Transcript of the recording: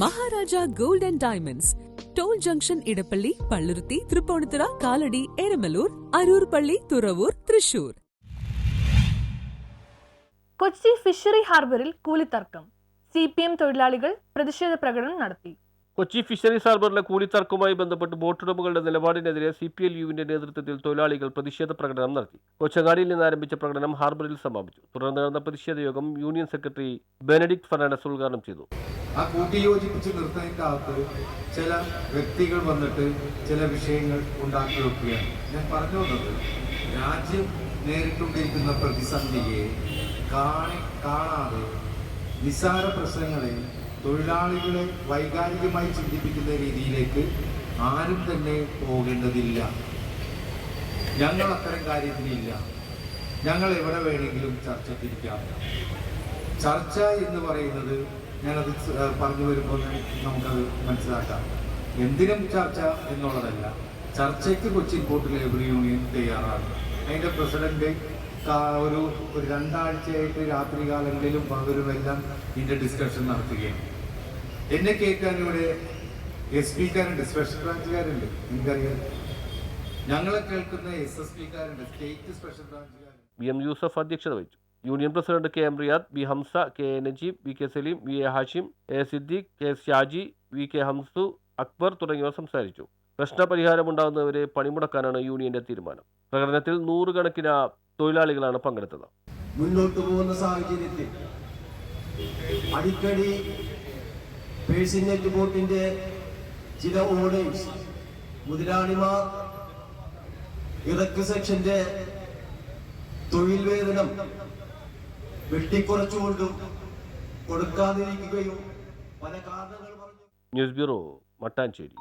Maharaja gold and diamonds. Toll junction Edappally Palluruthy Tripunithura Kalady Eramalloor Aroor Palli Thuravoor Thrissur. Kochi fishery ഹാർബറിൽ കൂലിത്തർക്കം. C P M തൊഴിലാളികൾ പ്രതിഷേധ പ്രകടനം നടത്തി. Kochi fisheries ഹാർബറിലെ കൂലിത്തർക്കവുമായി ബന്ധപ്പെട്ട് ബോട്ടുടമകളുടെ നിലപാടിനെതിരെ സി പി എൽ യുവിന്റെ നേതൃത്വത്തിൽ തൊഴിലാളികൾ പ്രതിഷേധ പ്രകടനം നടത്തി. കൊച്ചങ്ങാടിയിൽ നിന്ന് ആരംഭിച്ച പ്രകടനം ഹാർബറിൽ സമാപിച്ചു. തുടർന്ന് നടന്ന പ്രതിഷേധ യോഗം യൂണിയൻ സെക്രട്ടറി ബെനഡിക്ട് ഫെർണാണ്ടസ് ഉദ്ഘാടനം ചെയ്തു. ആ കൂട്ടിയോജിപ്പിച്ച് നിർത്തുന്നതിന്റെ അകത്ത് ചില വ്യക്തികൾ വന്നിട്ട് ചില വിഷയങ്ങൾ ഉണ്ടാക്കി വെക്കുകയാണ് ഞാൻ പറഞ്ഞു വന്നത് രാജ്യം നേരിട്ടുകൊണ്ടിരിക്കുന്ന പ്രതിസന്ധിയെ കാണി കാണാതെ നിസ്സാര പ്രശ്നങ്ങളെ തൊഴിലാളികളെ വൈകാരികമായി ചിന്തിപ്പിക്കുന്ന രീതിയിലേക്ക് ആരും തന്നെ പോകേണ്ടതില്ല. ഞങ്ങൾ അത്തരം കാര്യത്തിനില്ല. ഞങ്ങൾ എവിടെ വേണമെങ്കിലും ചർച്ചയ്ക്കിരിക്കാം ചർച്ച എന്ന് പറയുന്നത് ഞാനത് പറഞ്ഞു വരുമ്പോൾ നമുക്കത് മനസ്സിലാക്കാം. എന്തിനും ചർച്ച എന്നുള്ളതല്ല. ചർച്ചയ്ക്ക് കൊച്ചിൻ പോർട്ട് ലേബർ യൂണിയൻ തയ്യാറാണ്. അതിന്റെ പ്രസിഡന്റ് ഒരു രണ്ടാഴ്ചയായിട്ട് രാത്രികാലങ്ങളിലും പകരുമെല്ലാം ഇതിന്റെ ഡിസ്കഷൻ നടത്തുകയാണ്. എന്നെ കേൾക്കാൻ ഇവിടെ എസ് പിക്കാരുണ്ട് സ്പെഷ്യൽ ബ്രാഞ്ചുകാരുണ്ട് എനിക്കറിയാം ഞങ്ങളെ കേൾക്കുന്ന എസ് എസ് പിക്കാരുണ്ട് സ്റ്റേറ്റ് സ്പെഷ്യൽ ബ്രാഞ്ചുകാരുണ്ട് വി എം യൂസഫ് അധ്യക്ഷത വഹിച്ചു. Union president K M Riyad B Hamsa K A Najeeb V K Saleem V A Hashim A Siddique K Shaji V K Hamsu Akbar തുടങ്ങിയവർ സംസാരിച്ചു. പ്രശ്നപരിഹാരമുണ്ടാകുന്നവരെ പണിമുടക്കാനാണ് യൂണിയന്റെ തീരുമാനം. പ്രകടനത്തിൽ നൂറുകണക്കിന് തൊഴിലാളികളാണ് പങ്കെടുത്തത്. മുന്നോട്ട് പോകുന്ന സാഹചര്യത്തിൽ അടിക്കടി പേഴ്സിനെറ്റ് ബോട്ടിന്റെ ചില ഓർഡേഴ്സ് മുതലാളിമാർ ഇറക്ക് സെക്ഷന്റെ തൊഴിൽ വേതനം വെട്ടിക്കുറച്ചുകൊണ്ടും കൊടുക്കാതിരിക്കുകയും പല കാരണങ്ങൾ ന്യൂസ് ബ്യൂറോ മട്ടാഞ്ചേരി.